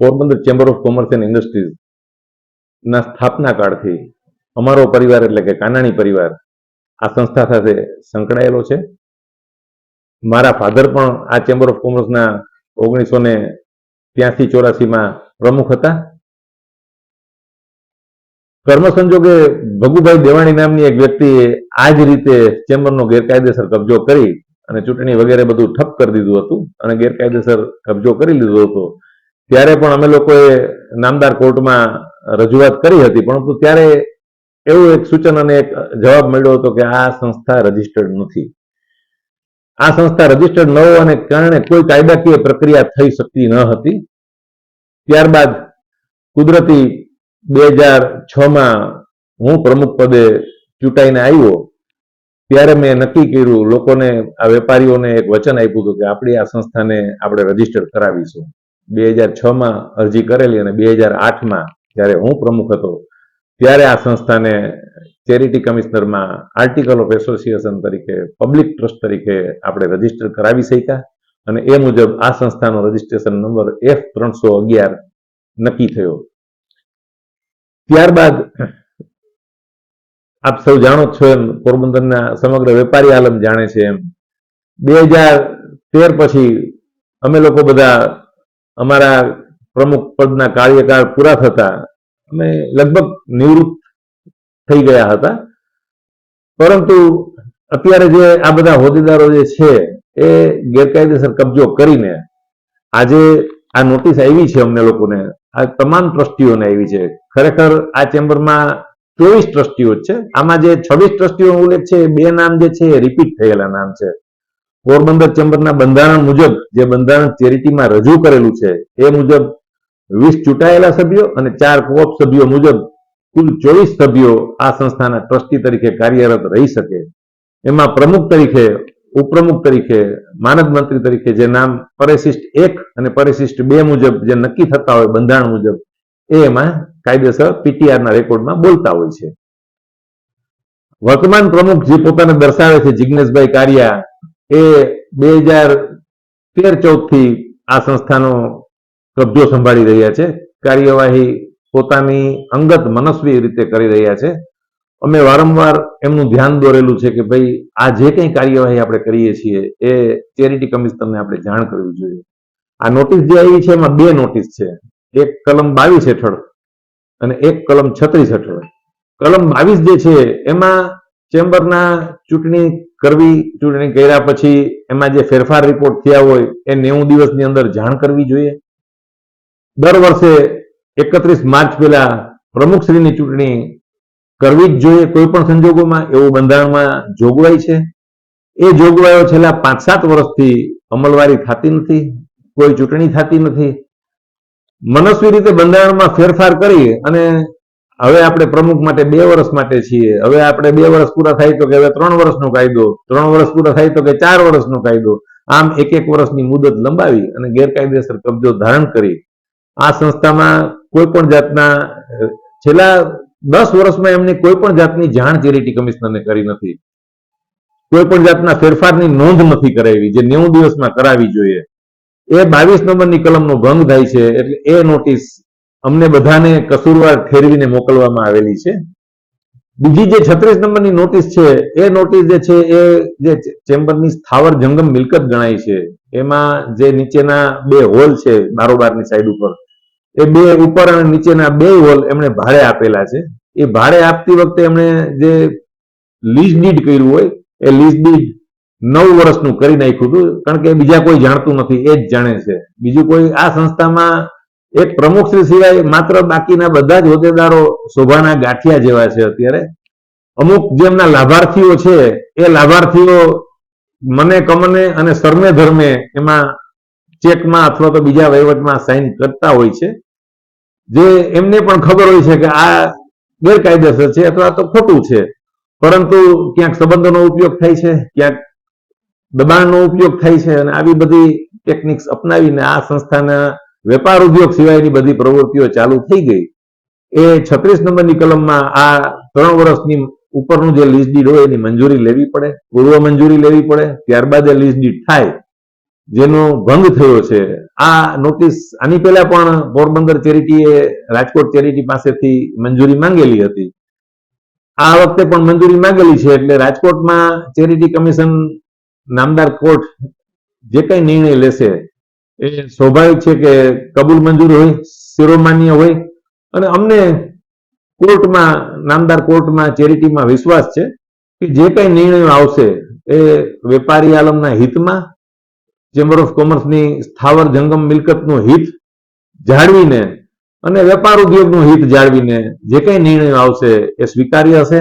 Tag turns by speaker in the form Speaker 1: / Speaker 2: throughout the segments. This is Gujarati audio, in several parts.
Speaker 1: Porbandar chamber of commerce and industries ના સ્થાપના કાળથી અમારો પરિવાર એટલે કે કાનાણી પરિવાર આ સંસ્થા સાથે સંકળાયેલો છે. મારા ફાધર પણ આ ચેમ્બર ઓફ કોમર્સના ઓગણીસો ને ત્યાંસી ચોરાસીમાં પ્રમુખ હતા. કર્મસંજોગે ભગુભાઈ દેવાણી નામની એક વ્યક્તિએ આ જ રીતે ચેમ્બરનો ગેરકાયદેસર કબજો કરી અને ચૂંટણી વગેરે બધું ઠપ કરી દીધું હતું અને ગેરકાયદેસર કબજો કરી લીધો હતો. ત્યારે પણ અમે લોકોએ નામદાર કોર્ટમાં રજૂઆત કરી હતી, પરંતુ ત્યારે એવું એક સૂચન અને એક જવાબ મળ્યો હતો કે આ સંસ્થા રજીસ્ટર્ડ નથી. આ સંસ્થા રજીસ્ટર્ડ ન હોવાને કારણે કોઈ કાયદાકીય પ્રક્રિયા થઈ શકતી ન હતી. ત્યારબાદ કુદરતી બે હજાર છ માં હું પ્રમુખ પદે ચૂંટાઈને આવ્યો, ત્યારે મેં નક્કી કર્યું, લોકોને, આ વેપારીઓને એક વચન આપ્યું હતું કે આપણી આ સંસ્થાને આપણે રજિસ્ટર કરાવીશું. બે હજાર છ માં અરજી કરેલી અને બે હજાર આઠમાં જ્યારે હું પ્રમુખ હતો, ત્યારે આ સંસ્થાને ચેરિટી કમિશનરમાં આર્ટિકલ ઓફ એસોસિએશન તરીકે, પબ્લિક ટ્રસ્ટ તરીકે આપણે રજિસ્ટર કરાવી શક્યા અને એ મુજબ આ સંસ્થાનો રજીસ્ટ્રેશન નંબર એફ ત્રણસો અગિયાર નક્કી થયો. ત્યારબાદ આપ સૌ જાણો છો એમ, પોરબંદરના સમગ્ર વેપારી આલમ જાણે છે એમ. બે હજાર તેર પછી અમે લોકો બધા અમારા પ્રમુખ પદના કાર્યકાળ પૂરા થતા અમે લગભગ નિવૃત્ત થઈ ગયા હતા. પરંતુ અત્યારે જે આ બધા હોદ્દેદારો જે છે, એ ગેરકાયદેસર કબજો કરીને આજે આ નોટિસ આવી છે અમને લોકોને. આ તમામ ટ્રસ્ટીઓને આવી છે. ખરેખર આ ચેમ્બરમાં ચોવીસ ટ્રસ્ટીઓ છે. આમાં જે છવ્વીસ ટ્રસ્ટીઓનો ઉલ્લેખ છે બે નામ જે છે, એ રિપીટ થયેલા નામ છે. પોરબંદર ચેમ્બરના બંધારણ મુજબ જે બંધારણ ચેરિટીમાં રજૂ કરેલું છે, એ મુજબ વીસ ચૂંટાયેલા સભ્યો અને ચાર કોપ સભ્યો મુજબ કુલ ચોવીસ સભ્યો આ સંસ્થાના ટ્રસ્ટી તરીકે કાર્યરત રહી શકે. એમાં પ્રમુખ તરીકે, ઉપપ્રમુખ તરીકે, માનદ મંત્રી તરીકે જે નામ પરિશિષ્ટ એક અને પરિશિષ્ટ બે મુજબ જે નક્કી થતા હોય બંધારણ મુજબ, એ એમાં કાયદેસર પીટીઆરના રેકોર્ડમાં બોલતા હોય છે. વર્તમાન પ્રમુખ જે પોતાને દર્શાવે છે જિજ્ઞેશભાઈ કારિયા એ બે હજાર તેર ચૌદથી આ સંસ્થાનો કબજો સંભાળી રહ્યા છે. કાર્યવાહી પોતાની અંગત મનસ્વી રીતે કરી રહ્યા છે. અમે વારંવાર એમનું ધ્યાન દોરેલું છે કે ભાઈ, આ જે કંઈ કાર્યવાહી આપણે કરીએ છીએ, એ ચેરિટી કમિશનરને આપણે જાણ કરવી જોઈએ. આ નોટિસ જે આવી છે, એમાં બે નોટિસ છે. એક કલમ બાવીસ હેઠળ અને એક કલમ છત્રીસ હેઠળ. કલમ બાવીસ જે છે, એમાં ચેમ્બરના ચૂંટણી કરવી, ચૂંટણી કર્યા પછી એમાં જે ફેરફાર રિપોર્ટ થયા હોય, એ નેવું દિવસની અંદર જાણ કરવી જોઈએ. દર વર્ષે એકત્રીસ માર્ચ પહેલા પ્રમુખશ્રીની ચૂંટણી કરવી જ જોઈએ કોઈ પણ સંજોગોમાં, એવું બંધારણમાં જોગવાઈ છે. એ જોગવાઈઓ છેલ્લા પાંચ સાત વર્ષથી અમલવારી થતી નથી, કોઈ ચૂંટણી થતી નથી. મનસ્વી રીતે બંધારણમાં ફેરફાર કરી અને હવે આપણે પ્રમુખ માટે બે વર્ષ માટે છીએ. હવે આપણે બે વર્ષ પૂરા થાય તો કે હવે ત્રણ વર્ષનો કાયદો, ત્રણ વર્ષ પૂરા થાય તો કે ચાર વર્ષનો કાયદો. આમ એક એક વર્ષની મુદત લંબાવી અને ગેરકાયદેસર કબજો ધારણ કરી. આ સંસ્થામાં કોઈ પણ જાતના, છેલ્લા દસ વર્ષમાં એમની કોઈ પણ જાતની જાણ ચેરિટી કમિશનરને કરી નથી. કોઈ પણ જાતના ફેરફારની નોંધ નથી કરાવી જે નેવું દિવસમાં કરાવી જોઈએ. એ બાવીસ નંબરની કલમનો ભંગ થાય છે એટલે એ નોટિસ અમને બધાને કસૂરવાર ઠેરવીને મોકલવામાં આવેલી છે. બીજી જે છત્રીસ નંબરની નોટિસ છે, એ નોટિસ જે છે, એ જે ચેમ્બરની સ્થાવર જંગમ મિલકત ગણાય છે. એમાં જે નીચેના બે હોલ છે, બારોબારની સાઈડ ઉપર, એ બે ઉપર અને નીચેના બે હોલ એમણે ભાડે આપેલા છે. એ ભાડે આપતી વખતે એમણે જે લીઝ ડીડ કર્યું હોય, એ લીઝ ડીડ નવ વર્ષનું કરી નાખ્યું હતું. કારણ કે બીજા કોઈ જાણતું નથી, એ જ જાણે છે. બીજું કોઈ આ સંસ્થામાં એક પ્રમુખશ્રી સિવાય માત્ર બાકીના બધા જ હોદ્દેદારો શોભાના ગાંઠિયા જેવા છે અત્યારે. અમુક જેમના લાભાર્થીઓ છે, એ લાભાર્થીઓ મને કમને અને સરમે ધર્મે એમાં ચેકમાં અથવા તો બીજા વહીવટમાં સાઇન કરતા હોય છે. જે એમને પણ ખબર હોય છે કે આ ગેરકાયદેસર છે અથવા તો ખોટું છે. પરંતુ ક્યાંક સંબંધોનો ઉપયોગ થાય છે, ક્યાંક દબાણનો ઉપયોગ થાય છે અને આવી બધી ટેકનિક્સ અપનાવીને આ સંસ્થાના વેપાર ઉદ્યોગ સિવાયની બધી પ્રવૃત્તિઓ ચાલુ થઈ ગઈ. એ છત્રીસ નંબરની કલમમાં આ ત્રણ વર્ષની ઉપરનું જે લીઝ ડીડ હોય એની મંજૂરી લેવી પડે, પૂર્વ મંજૂરી લેવી પડે, ત્યારબાદ એ લીઝ ડીડ થાય. જેનો ભંગ થયો છે. આ નોટિસ આની પહેલા પણ પોરબંદર ચેરિટીએ રાજકોટ ચેરિટી પાસેથી મંજૂરી માંગેલી હતી. આ વખતે પણ મંજૂરી માંગેલી છે એટલે રાજકોટમાં ચેરિટી કમિશન નામદાર કોર્ટ જે કઈ નિર્ણય લેશે એ સ્વાભાવિક છે કે કબૂલ મંજૂર હોય, શિરોમાન્ય હોય. અને અમને કોર્ટમાં, નામદાર કોર્ટમાં, ચેરિટીમાં વિશ્વાસ છે કે જે કઈ નિર્ણયો આવશે એ વેપારી આલમના હિતમાં, ચેમ્બર ઓફ કોમર્સની સ્થાવર જંગમ મિલકતનું હિત જાળવીને અને વેપાર ઉદ્યોગનું હિત જાળવીને જે કઈ નિર્ણયો આવશે એ સ્વીકાર્ય હશે.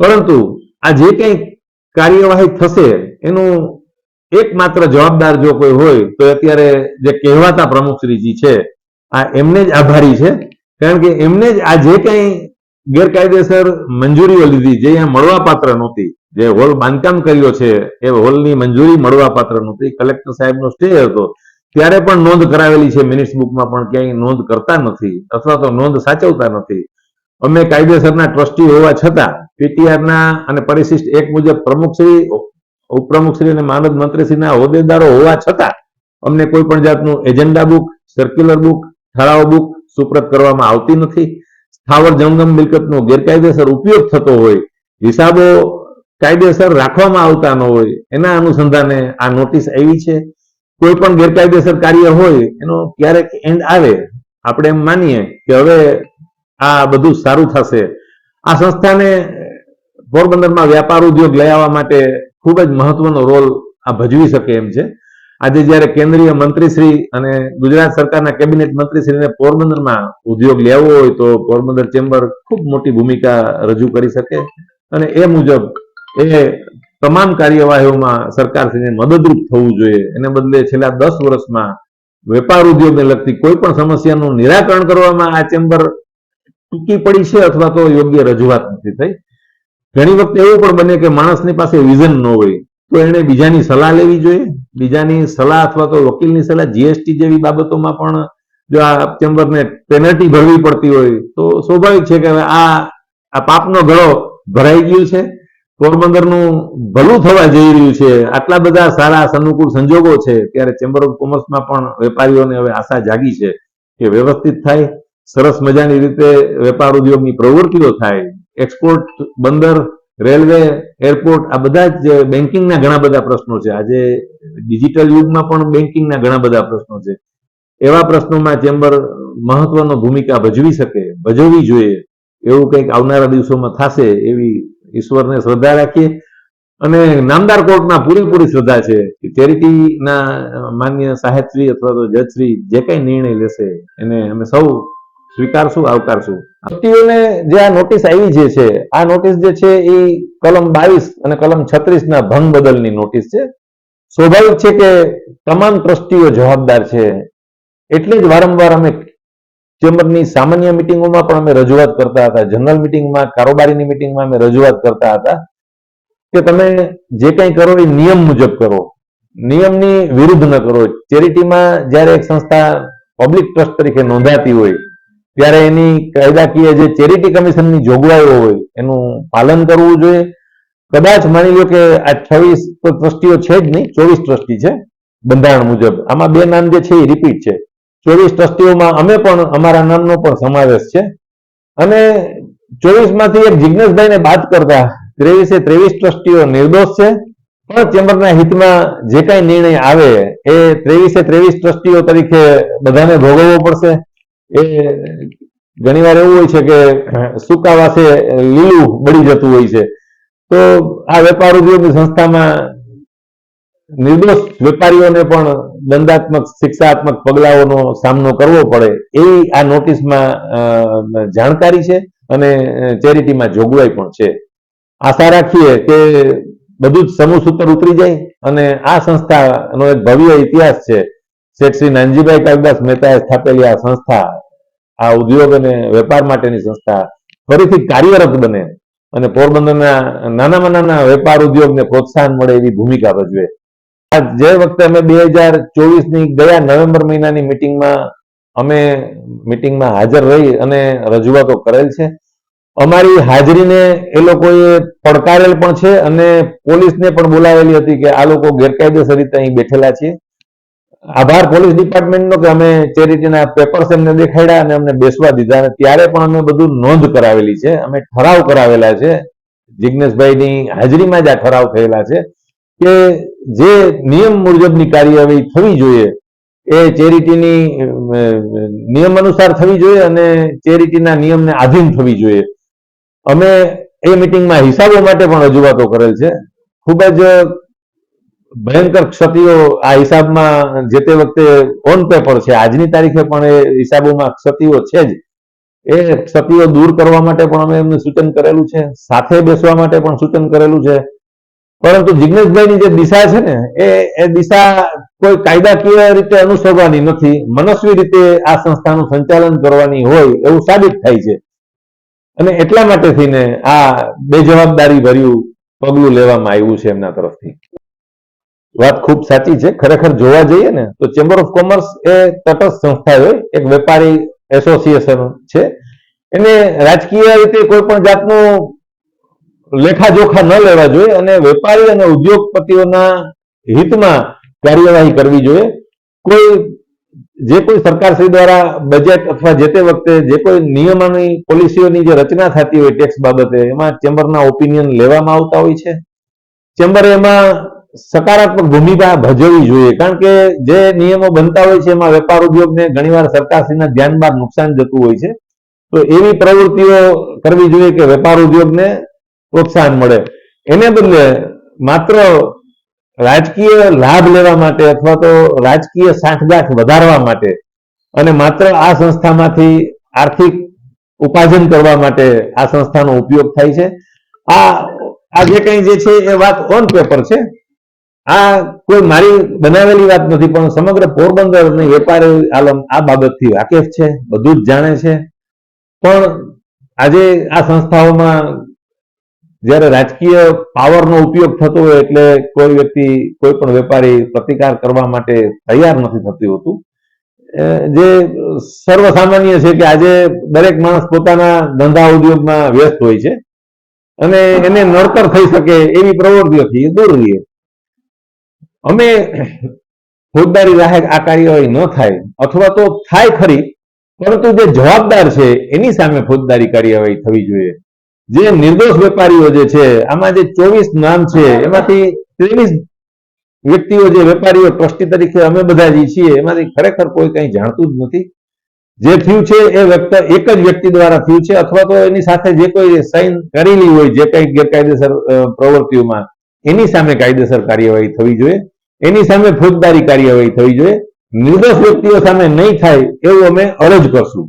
Speaker 1: પરંતુ આ જે કઈ કાર્યવાહી થશે એનું એકમાત્ર જવાબદાર જો કોઈ હોય, તો અત્યારે જે કહેવાતા પ્રમુખશ્રીજી છે, આ એમને જ આભારી છે. કારણ કે એમને જ આ જે કઈ ગેરકાયદેસર મંજૂરીઓ લીધી, જે અહીંયા મળવા પાત્ર નહોતી, જે હોલ બાંધકામ કર્યો છે, એ હોલની મંજૂરી મળવા પાત્ર નહોતી. કલેક્ટર સાહેબનો સ્ટે હતો, ત્યારે પણ નોંધ કરાવેલી છે મિનિટ્સ બુકમાં પણ ક્યાંય નોંધ કરતા નથી, અથવા તો નોંધ સાચવતા નથી. અમે કાયદેસરના ટ્રસ્ટી હોવા છતાં, પીટીઆરના અને પરિશિષ્ટ એક મુજબ પ્રમુખશ્રી ઉપપ્રમુખશ્રી અને માનદ મંત્રીશ્રીના હોદ્દેદારો હોવા છતાં અમને કોઈ પણ જાતનું એજન્ડા બુક સર્ક્યુલર બુક, ઠરાવ બુક સુપ્રત કરવામાં આવતી નથી. સ્થાવર જંગમ મિલકતનો ગેરકાયદેસર ઉપયોગ થતો હોય, હિસાબો કાયદેસર રાખવામાં આવતા ન હોય, એના અનુસંધાને આ નોટિસ આવી છે. કોઈ પણ ગેરકાયદેસર કાર્ય હોય, એનો ક્યારેક એન્ડ આવે. આપણે એમ માનીએ કે હવે આ બધું સારું થશે. આ સંસ્થાને પોરબંદરમાં વ્યાપાર ઉદ્યોગ લઈ આવવા માટે ખૂબ જ મહત્વનો રોલ આ ભજવી શકે એમ છે. આજે જ્યારે કેન્દ્રીય મંત્રીશ્રી અને ગુજરાત સરકારના કેબિનેટ મંત્રીશ્રીને પોરબંદરમાં ઉદ્યોગ લેવો હોય તો પોરબંદર ચેમ્બર ખૂબ મોટી ભૂમિકા રજૂ કરી શકે અને એ મુજબ એ તમામ કાર્યવાહીઓમાં સરકારશ્રીને મદદરૂપ થવું જોઈએ. એને બદલે છેલ્લા દસ વર્ષમાં વેપાર ઉદ્યોગને લગતી કોઈ પણ સમસ્યાનું નિરાકરણ કરવામાં આ ચેમ્બર ટૂંકી પડી છે અથવા તો યોગ્ય રજૂઆત નથી થઈ. ઘણી વખત એવું પણ બને કે માણસની પાસે વિઝન ન હોય, તો એને બીજાની સલાહ લેવી જોઈએ. બીજાની સલાહ અથવા તો વકીલની સલાહ જીએસટી જેવી બાબતોમાં પણ જો આ ચેમ્બરને પેનલ્ટી ભરવી પડતી હોય, તો સ્વાભાવિક છે કે હવે આ આ પાપનો ગળો ભરાઈ ગયું છે. પોરબંદરનું ભલું થવા જઈ રહ્યું છે. આટલા બધા સારા સનુકૂળ સંજોગો છે. ત્યારે ચેમ્બર ઓફ કોમર્સમાં પણ વેપારીઓને હવે આશા જાગી છે કે વ્યવસ્થિત થાય, સરસ મજાની રીતે વેપાર ઉદ્યોગની પ્રવૃત્તિઓ થાય. એક્સપોર્ટ બંદર, રેલવે એરપોર્ટ આ બધા જ બેન્કિંગના ઘણા બધા પ્રશ્નો છે. આજે ડિજિટલ યુગમાં પણ બેન્કિંગના ઘણા બધા પ્રશ્નો છે. એવા પ્રશ્નોમાં ચેમ્બર મહત્વનો ભૂમિકા ભજવી શકે, ભજવવી જોઈએ, એવું કંઈક આવનારા દિવસોમાં થશે એવી ઈશ્વરને શ્રદ્ધા રાખીએ. અને નામદાર કોર્ટમાં પૂરેપૂરી શ્રદ્ધા છે કે ચેરિટીના માન્ય સાહેબશ્રી અથવા તો જજશ્રી જે કઈ નિર્ણય લેશે, એને અમે સૌ સ્વીકારશું, આવકારશું. વ્યક્તિઓને જે આ નોટિસ આવી જે છે, આ નોટિસ જે છે એ કલમ બાવીસ અને કલમ છત્રીસ ના ભંગ બદલની નોટિસ છે. સ્વાભાવિક છે કે તમામ ટ્રસ્ટીઓ જવાબદાર છે. એટલે જ વારંવાર અમે ચેમ્બરની સામાન્ય મિટિંગોમાં પણ અમે રજૂઆત કરતા હતા. જનરલ મિટિંગમાં, કારોબારીની મિટિંગમાં અમે રજૂઆત કરતા હતા કે તમે જે કંઈ કરો એ નિયમ મુજબ કરો. નિયમની વિરુદ્ધ ન કરો. ચેરિટીમાં જ્યારે એક સંસ્થા પબ્લિક ટ્રસ્ટ તરીકે નોંધાતી હોય ત્યારે એની કાયદાકીય જે ચેરિટી કમિશનની જોગવાઈઓ હોય, એનું પાલન કરવું જોઈએ. કદાચ માની લો કે આ છવ્વીસ ટ્રસ્ટીઓ છે જ નહીં, ચોવીસ ટ્રસ્ટી છે, બંધારણ મુજબ. આમાં બે નામ જે છે એ રિપીટ છે. ચોવીસ ટ્રસ્ટીઓમાં અમે પણ, અમારા નામનો પણ સમાવેશ છે. અને ચોવીસમાંથી એક જિજ્ઞેશભાઈને બાદ કરતા ત્રેવીસે ત્રેવીસ ટ્રસ્ટીઓ નિર્દોષ છે. પણ ચેમ્બરના હિતમાં જે કાંઈ નિર્ણય આવે, એ ત્રેવીસે ત્રેવીસ ટ્રસ્ટીઓ તરીકે બધાને ભોગવવો પડશે. એ ઘણીવાર એવું હોય છે કે સુકાવાસે લીલું બળી જતું હોય છે. તો આ વેપાર ઉદ્યોગની સંસ્થામાં નિર્દોષ વેપારીઓને પણ દંડાત્મક, શિક્ષાત્મક પગલાઓનો સામનો કરવો પડે એ આ નોટિસમાં જાણકારી છે અને ચેરિટીમાં જોગવાઈ પણ છે. આશા રાખીએ કે બધું જ સમૂહ સૂત્ર ઉતરી જાય અને આ સંસ્થાનો એક ભવ્ય ઇતિહાસ છે. શેઠ શ્રી નાનજીભાઈ કાલિદાસ મહેતાએ સ્થાપેલી આ સંસ્થા, આ ઉદ્યોગ અને વેપાર માટેની સંસ્થા ફરીથી કાર્યરત બને અને પોરબંદરના નાનામાં નાના વેપાર ઉદ્યોગને પ્રોત્સાહન મળે એવી ભૂમિકા ભજવે. જે વખતે અમે બે હજાર ચોવીસની ગયા નવેમ્બર મહિનાની મિટિંગમાં, અમે મિટિંગમાં હાજર રહી અને રજૂઆતો કરેલ છે. અમારી હાજરીને એ લોકોએ પડકારેલ પણ છે અને પોલીસને પણ બોલાવેલી હતી કે આ લોકો ગેરકાયદેસર રીતે અહીં બેઠેલા છે આભાર પોલીસ ડિપાર્ટમેન્ટનો કે અમે ચેરિટીના પેપર્સ એમને દેખાડ્યા અને અમને બેસવા દીધા અને ત્યારે પણ અમે બધું નોંધ કરાવેલી છે. અમે ઠરાવ કરાવેલા છે. જિજ્ઞેશભાઈની હાજરીમાં જ આ ઠરાવ થયેલા છે કે જે નિયમ મુજબની કાર્યવાહી થવી જોઈએ એ ચેરિટીની નિયમ અનુસાર થવી જોઈએ અને ચેરિટીના નિયમને આધીન થવી જોઈએ. અમે એ મિટિંગમાં હિસાબો માટે પણ રજૂઆતો કરેલ છે. ખૂબ જ ભયંકર ક્ષતિઓ આ હિસાબમાં જે તે વખતે ઓન પેપર છે, આજની તારીખે પણ એ હિસાબોમાં ક્ષતિઓ છે જ. એ ક્ષતિઓ દૂર કરવા માટે પણ અમે એમને સૂચન કરેલું છે, સાથે બેસવા માટે પણ સૂચન કરેલું છે. પરંતુ જિજ્ઞેશભાઈની જે દિશા છે ને, એ એ દિશા કોઈ કાયદાકીય રીતે અનુસરવાની નથી. મનસ્વી રીતે આ સંસ્થાનું સંચાલન કરવાની હોય એવું સાબિત થાય છે. અને એટલા માટે થઈને આ બેજવાબદારી ભર્યું પગલું લેવામાં આવ્યું છે એમના તરફથી. વાત ખૂબ સાચી છે. ખરેખર જોવા જઈએ ને, તો ચેમ્બર ઓફ કોમર્સ એ તટસ્થ સંસ્થા હોય, એક વેપારી એસોસિએશન છે. એને રાજકીય રીતે કોઈ પણ જાતનું લેખાજોખા ન લેવા જોઈએ અને વેપારી અને ઉદ્યોગપતિઓના હિતમાં કાર્યવાહી કરવી જોઈએ. કોઈ, જે કોઈ સરકારશ્રી દ્વારા બજેટ અથવા જે તે વખતે જે કોઈ નિયમોની પોલિસીઓની જે રચના થતી હોય ટેક્સ બાબતે, એમાં ચેમ્બરના ઓપિનિયન લેવામાં આવતા હોય છે. ચેમ્બરે એમાં સકારાત્મક ભૂમિકા ભજવવી જોઈએ. કારણ કે જે નિયમો બનતા હોય છે, એમાં વેપાર ઉદ્યોગને ઘણીવાર સરકારશ્રીના ધ્યાન બહાર નુકસાન જતું હોય છે. તો એવી પ્રવૃત્તિઓ કરવી જોઈએ કે વેપાર ઉદ્યોગને પ્રોત્સાહન મળે. એને બદલે માત્ર રાજકીય લાભ લેવા માટે અથવા તો રાજકીય સાંઠગાંઠ વધારવા માટે અને માત્ર આ સંસ્થામાંથી આર્થિક ઉપાર્જન કરવા માટે આ સંસ્થાનો ઉપયોગ થાય છે. આ આ જે કંઈ જે છે, એ વાત ઓન પેપર છે. આ કોઈ મારી બનાવેલી વાત નથી, પણ સમગ્ર પોરબંદરની વેપારી આલમ આ બાબતથી વાકેફ છે, બધું જ જાણે છે. પણ આજે આ સંસ્થાઓમાં જ્યારે રાજકીય પાવરનો ઉપયોગ થતો હોય એટલે કોઈ વ્યક્તિ, કોઈ પણ વેપારી પ્રતિકાર કરવા માટે તૈયાર નથી થતું હોતું. જે સર્વસામાન્ય છે કે આજે દરેક માણસ પોતાના ધંધા ઉદ્યોગમાં વ્યસ્ત હોય છે. અને એને નડતર થઈ શકે એવી પ્રવૃત્તિઓથી દૂર રહીએ. અમે ફોજદારી રાહે આ કાર્યવાહી ન થાય, અથવા તો થાય ખરી, પરંતુ જે જવાબદાર છે, એની સામે ફોજદારી કાર્યવાહી થવી જોઈએ. જે નિર્દોષ વેપારીઓ જે છે, આમાં જે ચોવીસ નામ છે, એમાંથી ત્રેવીસ વ્યક્તિઓ જે વેપારીઓ, ટ્રસ્ટી તરીકે અમે બધા જે છીએ, એમાંથી ખરેખર કોઈ કંઈ જાણતું જ નથી. જે થયું છે, એ વ્યક્ત, એક જ વ્યક્તિ દ્વારા થયું છે, અથવા તો એની સાથે જે કોઈ સાઇન કરેલી હોય, જે કંઈ ગેરકાયદેસર પ્રવૃત્તિઓમાં, એની સામે કાયદેસર કાર્યવાહી થવી જોઈએ. એની સામે ફોજદારી કાર્યવાહી થવી જોઈએ. નિર્દોષ વ્યક્તિઓ સામે નહીં થાય એવું અમે અરજ કરશું.